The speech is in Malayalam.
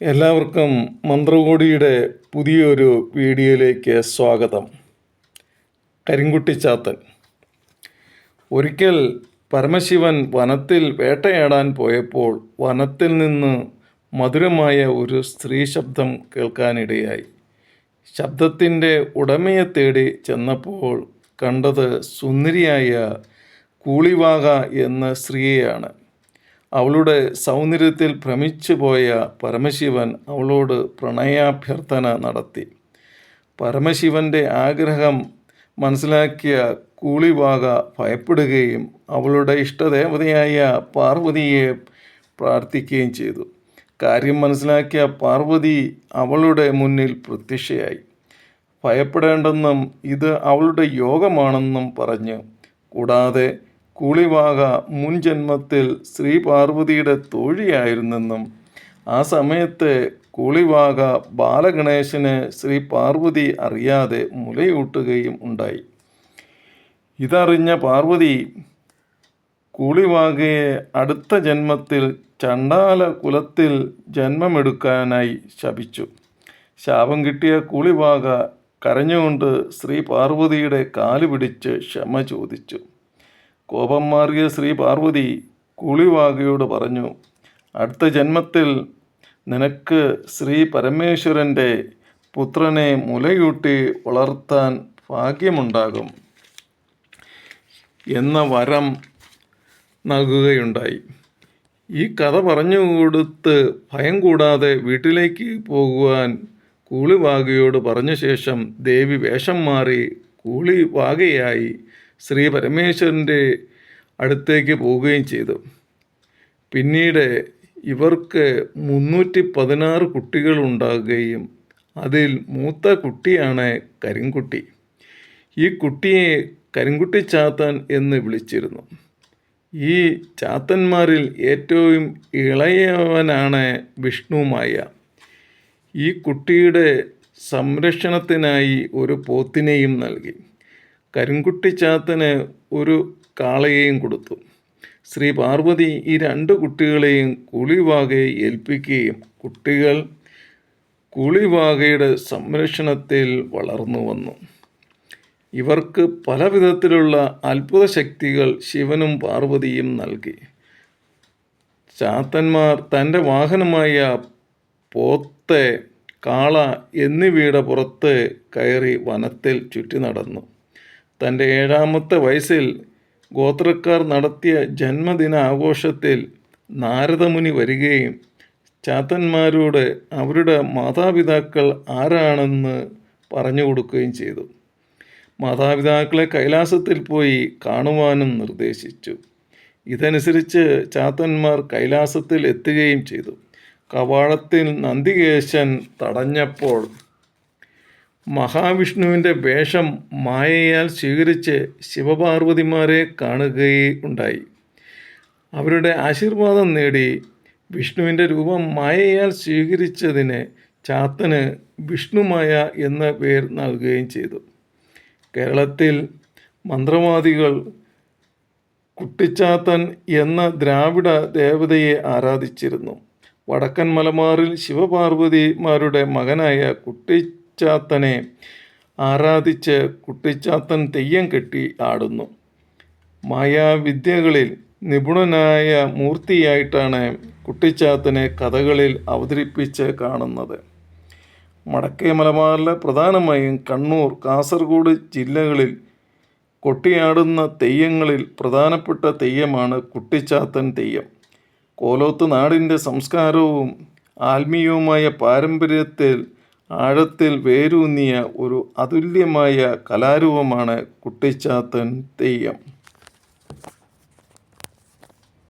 എല്ലാവർക്കും മന്ത്രകോടിയുടെ പുതിയൊരു വീഡിയോയിലേക്ക് സ്വാഗതം. കരിങ്കുട്ടിച്ചാത്തൻ ഒരിക്കൽ പരമശിവൻ വനത്തിൽ വേട്ടയാടാൻ പോയപ്പോൾ വനത്തിൽ നിന്ന് മധുരമായ ഒരു സ്ത്രീ ശബ്ദം കേൾക്കാനിടയായി. ശബ്ദത്തിന്റെ ഉടമയെ തേടി ചെന്നപ്പോൾ കണ്ടത് സുന്ദരിയായ കൂളിവാക എന്ന സ്ത്രീയെയാണ്. അവളുടെ സൗന്ദര്യത്തിൽ ഭ്രമിച്ചു പോയ പരമശിവൻ അവളോട് പ്രണയാഭ്യർത്ഥന നടത്തി. പരമശിവന്റെ ആഗ്രഹം മനസ്സിലാക്കിയ കൂളിവാക ഭയപ്പെടുകയും അവളുടെ ഇഷ്ടദേവതയായ പാർവതിയെ പ്രാർത്ഥിക്കുകയും ചെയ്തു. കാര്യം മനസ്സിലാക്കിയ പാർവതി അവളുടെ മുന്നിൽ പ്രത്യക്ഷയായി. ഭയപ്പെടേണ്ടെന്നും ഇത് അവളുടെ യോഗമാണെന്നും പറഞ്ഞു കൂടാതെ കൂളിവാക മുൻ ജന്മത്തിൽ ശ്രീ പാർവതിയുടെ തോഴിയായിരുന്നെന്നും ആ സമയത്ത് കൂളിവാക ബാലഗണേശന് ശ്രീ പാർവതി അറിയാതെ മുലയൂട്ടുകയും ഉണ്ടായി. ഇതറിഞ്ഞ പാർവതി കൂളിവാകയെ അടുത്ത ജന്മത്തിൽ ചണ്ടാല കുലത്തിൽ ജന്മമെടുക്കാനായി ശപിച്ചു. ശാപം കിട്ടിയ കൂളിവാക കരഞ്ഞുകൊണ്ട് ശ്രീ പാർവതിയുടെ കാൽ പിടിച്ച് ക്ഷമ ചോദിച്ചു. കോപം മാറിയ ശ്രീ പാർവതി കൂളിവാകയോട് പറഞ്ഞു അടുത്ത ജന്മത്തിൽ നിനക്ക് ശ്രീ പരമേശ്വരന്റെ പുത്രനെ മുലയൂട്ടി വളർത്താൻ ഭാഗ്യമുണ്ടാകും എന്ന വരം നൽകുകയുണ്ടായി. ഈ കഥ പറഞ്ഞു കൊടുത്ത് ഭയം കൂടാതെ വീട്ടിലേക്ക് പോകുവാൻ കൂളിവാകയോട് പറഞ്ഞ ശേഷം ദേവി വേഷം മാറി കൂളിവാകയായി ശ്രീ പരമേശ്വരന്റെ അടുത്തേക്ക് പോവുകയും ചെയ്തു. പിന്നീട് ഇവർക്ക് മുന്നൂറ്റി പതിനാറ് കുട്ടികൾ ഉണ്ടാകുകയും അതിൽ മൂത്ത കുട്ടിയാണ് കരിങ്കുട്ടി. ഈ കുട്ടിയെ കരിങ്കുട്ടി ചാത്തൻ എന്ന് വിളിച്ചിരുന്നു. ഈ ചാത്തന്മാരിൽ ഏറ്റവും ഇളയവനാണ് വിഷ്ണുമായ. ഈ കുട്ടിയുടെ സംരക്ഷണത്തിനായി ഒരു പോത്തിനെയും നൽകി. കരിങ്കുട്ടി ചാത്തന് ഒരു കാളയെയും കൊടുത്തു. ശ്രീ പാർവതി ഈ രണ്ട് കുട്ടികളെയും കുളിവാകയെ ഏൽപ്പിക്കുകയും കുട്ടികൾ കുളിവാകയുടെ സംരക്ഷണത്തിൽ വളർന്നു വന്നു. ഇവർക്ക് പല വിധത്തിലുള്ള അത്ഭുത ശക്തികൾ ശിവനും പാർവതിയും നൽകി. ചാത്തന്മാർ തന്റെ വാഹനമായ പോത്തെ കാള എന്നിവയുടെ പുറത്ത് കയറി വനത്തിൽ ചുറ്റി നടന്നു. തന്റെ ഏഴാമത്തെ വയസ്സിൽ ഗോത്രക്കാർ നടത്തിയ ജന്മദിന ആഘോഷത്തിൽ നാരദമുനി വരികയും ചാത്തന്മാരോട് അവരുടെ മാതാപിതാക്കൾ ആരാണെന്ന് പറഞ്ഞു കൊടുക്കുകയും ചെയ്തു. മാതാപിതാക്കളെ കൈലാസത്തിൽ പോയി കാണുവാനും നിർദ്ദേശിച്ചു. ഇതനുസരിച്ച് ചാത്തന്മാർ കൈലാസത്തിൽ എത്തുകയും ചെയ്തു. കവാടത്തിൽ നന്ദികേശൻ തടഞ്ഞപ്പോൾ മഹാവിഷ്ണുവിന്റെ വേഷം മായയാൽ സ്വീകരിച്ച് ശിവപാർവതിമാരെ കാണുകയുണ്ടായി. അവരുടെ ആശീർവാദം നേടി വിഷ്ണുവിന്റെ രൂപം മായയാൽ സ്വീകരിച്ചതിന് ചാത്തന് വിഷ്ണുമായ എന്ന പേര് നൽകുകയും ചെയ്തു. കേരളത്തിൽ മന്ത്രവാദികൾ കുട്ടിച്ചാത്തൻ എന്ന ദ്രാവിഡ ദേവതയെ ആരാധിച്ചിരുന്നു. വടക്കൻ മലബാറിൽ ശിവപാർവതിമാരുടെ മകനായ കുട്ടിച്ചാത്തനെ ആരാധിച്ച് കുട്ടിച്ചാത്തൻ തെയ്യം കെട്ടി ആടുന്നു. മായാവിദ്യകളിൽ നിപുണനായ മൂർത്തിയായിട്ടാണ് കുട്ടിച്ചാത്തനെ കഥകളിൽ അവതരിപ്പിച്ച് കാണുന്നത്. വടക്കേ മലബാറിലെ പ്രധാനമായും കണ്ണൂർ കാസർഗോഡ് ജില്ലകളിൽ കൊട്ടിയാടുന്ന തെയ്യങ്ങളിൽ പ്രധാനപ്പെട്ട തെയ്യമാണ് കുട്ടിച്ചാത്തൻ തെയ്യം. കോലോത്ത് നാടിന്റെ സംസ്കാരവും ആത്മീയവുമായ പാരമ്പര്യത്തിൽ ആഴത്തിൽ വേരൂന്നിയ ഒരു അതുല്യമായ കലാരൂപമാണ് കുട്ടിച്ചാത്തൻ തെയ്യം.